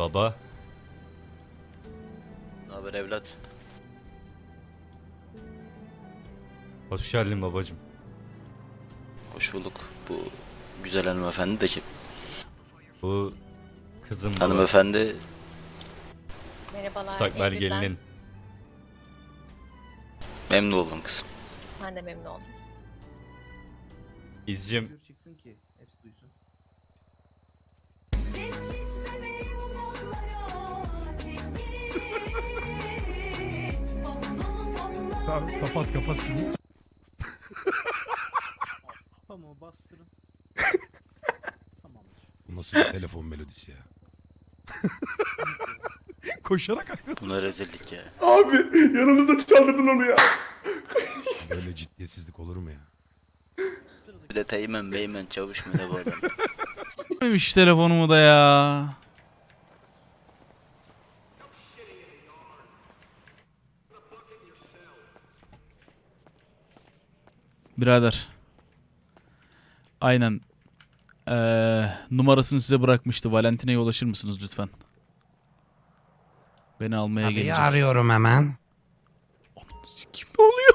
Baba. Ne haber evlat? Hoş geldin babacım. Hoş bulduk. Bu güzel hanımefendi de kim? Bu kızım baba. Hanımefendi Merhabalar. Eylül'den. gelinin. memnun oldum kızım. Ben de memnun oldum. İzcim çıksın ki hepsi duysun. Tamam, kapat kapat şunu. Tamam bastırın. Tamamdır. Bu nasıl bir telefon melodisi ya? Koşarak Buna rezillik ya. Abi yanımızda çaldırdın onu ya. Böyle ciddiyetsizlik olur mu ya? Bir de teğmen beymen çavuş mu ne bu adam? Vermemiş telefonumu da ya. Birader. Aynen. Ee, numarasını size bırakmıştı. Valentina'ya ulaşır mısınız lütfen? Beni almaya Abi gelecek. arıyorum hemen. Onun sikim ne oluyor?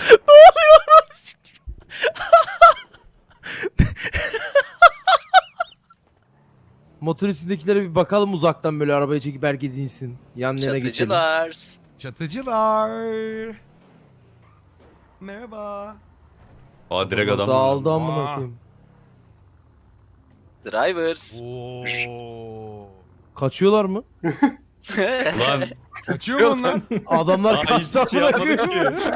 ne oluyor? Onun sikim? Motor üstündekilere bir bakalım uzaktan böyle arabaya çekip herkes insin. Yan yana geçelim. Çatıcılar. Çatıcılar. Merhaba. Aa direkt adam. Dağıldı Aa. amına koyayım. Drivers. Oo. Kaçıyorlar mı? Lan Kaçıyor mu onlar? Adamlar daha kaçtı hiçbir şey amına yapmadık koyayım. ki.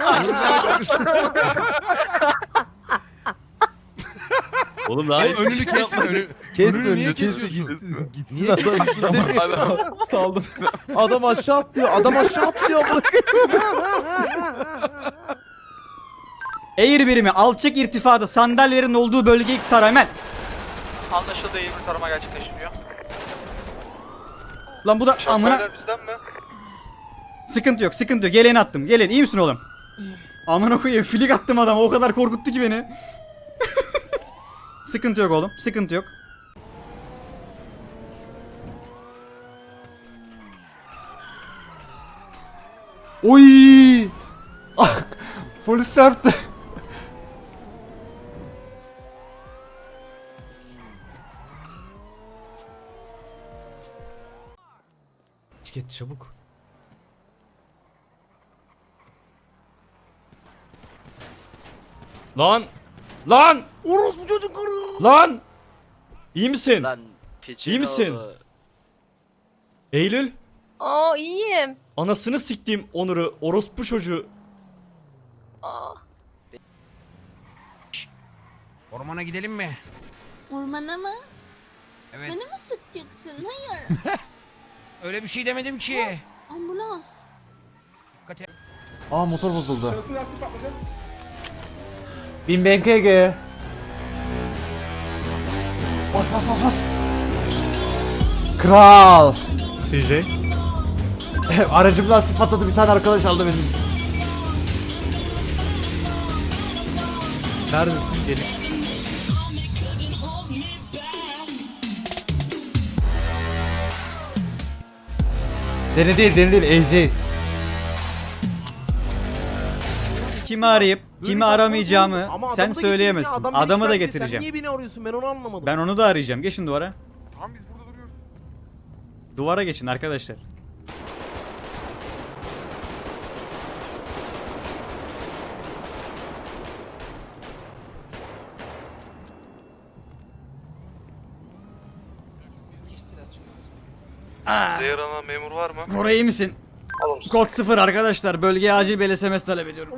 Oğlum daha hiçbir önünü kesme. Önü... Kesme Önünü niye önünü kesme kesiyorsun? gitsin. Gitsin Niye adam. Adam saldım. Adam aşağı atlıyor. Adam aşağı atlıyor amına Eğri birimi alçak irtifada sandalyelerin olduğu bölgeyi tutar hemen. Anlaşıldı iyi bir tarama gerçekleştiriyor. Lan bu da amına... bizden mi? Sıkıntı yok sıkıntı yok. Geleni attım. Gelin iyi misin oğlum? Amına koyayım flik attım adama o kadar korkuttu ki beni. sıkıntı yok oğlum sıkıntı yok. Oy! Ah, polis çarptı. Git çabuk. Lan! Lan! Orospu çocuk karı. Lan! İyi misin? Lan piçin İyi misin? oğlu. Eylül? Aa iyiyim. Anasını siktiğim Onur'u, orospu çocuğu. Aa. Ormana gidelim mi? Ormana mı? Evet. Beni mi sıkacaksın? Hayır. Öyle bir şey demedim ki. Ambulans. Aa motor bozuldu. Şurası lastik patlayacak. Bin BKG. Bas bas bas bas. Kral. CJ. Aracım lastik patladı bir tane arkadaş aldı benim. Neredesin? Gelin. Deni değil deni değil AJ. Kimi arayıp kimi aramayacağımı Ama sen adamı da söyleyemezsin. getirdin ya, adam Adamı da çıkarttı. Sen getireceğim. niye beni arıyorsun ben onu anlamadım. Ben onu da arayacağım. Geçin duvara. Tamam biz burada duruyoruz. Duvara geçin arkadaşlar. Değer alan memur var mı? Koray iyi misin? Kod 0 arkadaşlar. Bölgeye acil bir SMS talep ediyorum.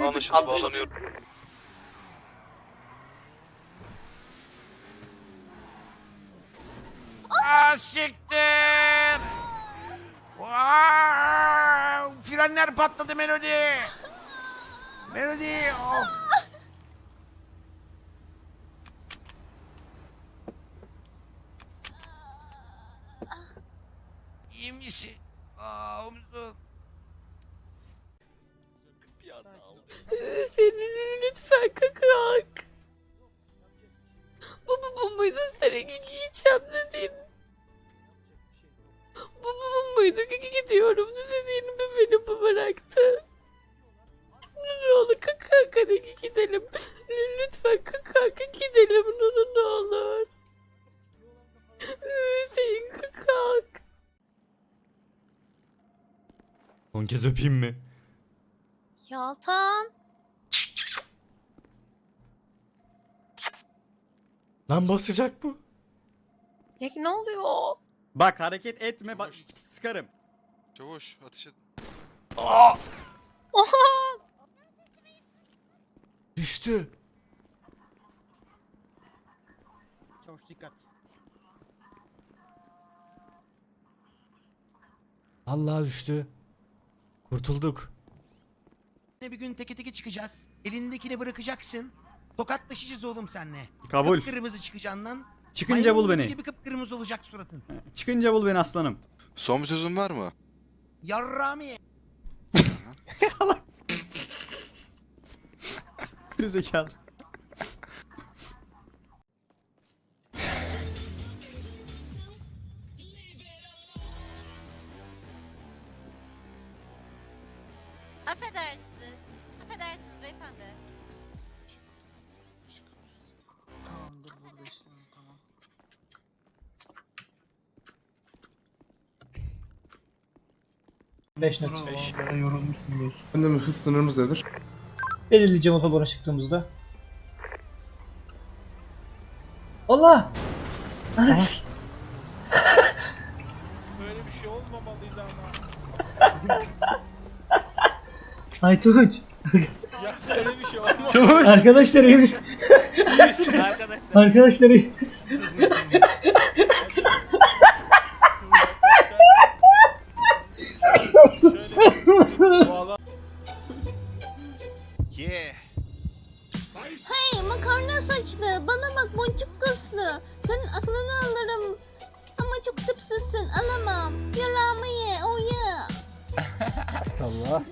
Anlaşıldı bağlanıyorum. Aa siktir. Wow! Frenler patladı Melody. Melody. Oh. senin lütfen kalk. Baba bombaydı sürekli giyeceğim dedim. Baba bombaydı gidiyorum dediğini beni bıraktı. Ne olur kalk kalk gidelim. Lütfen kalk kalk gidelim Nunu ne olur. Hüseyin kalk. Son kez öpeyim mi? Yaltan. Lan basacak bu. Ya ne oluyor? Bak hareket etme bak sıkarım. Çavuş ateş et. Oha! Düştü. Çavuş dikkat. Allah düştü. Kurtulduk. Bir gün teke teke çıkacağız. Elindekini bırakacaksın. Tokatlaşacağız oğlum senle. Kabul. Kırmızı çıkacaksın lan. Çıkınca bul beni. gibi kıpkırmızı olacak suratın. Çıkınca bul beni aslanım. Son bir sözün var mı? Yarrami. Salak. Zekalı. Affedersiniz. Affedersiniz beyefendi. Efendim hız sınırımız nedir? Belirleyeceğim otobana çıktığımızda. Allah! Böyle bir şey olmamalıydı ama. Aytunç. Ya böyle bir şey olmamalıydı. Arkadaşlar iyi misin? Arkadaşlar iyi. Bana bak boncuk kızlı. Senin aklını alırım. Ama çok tıpsızsın alamam. Yaramı ye o ye. Salla.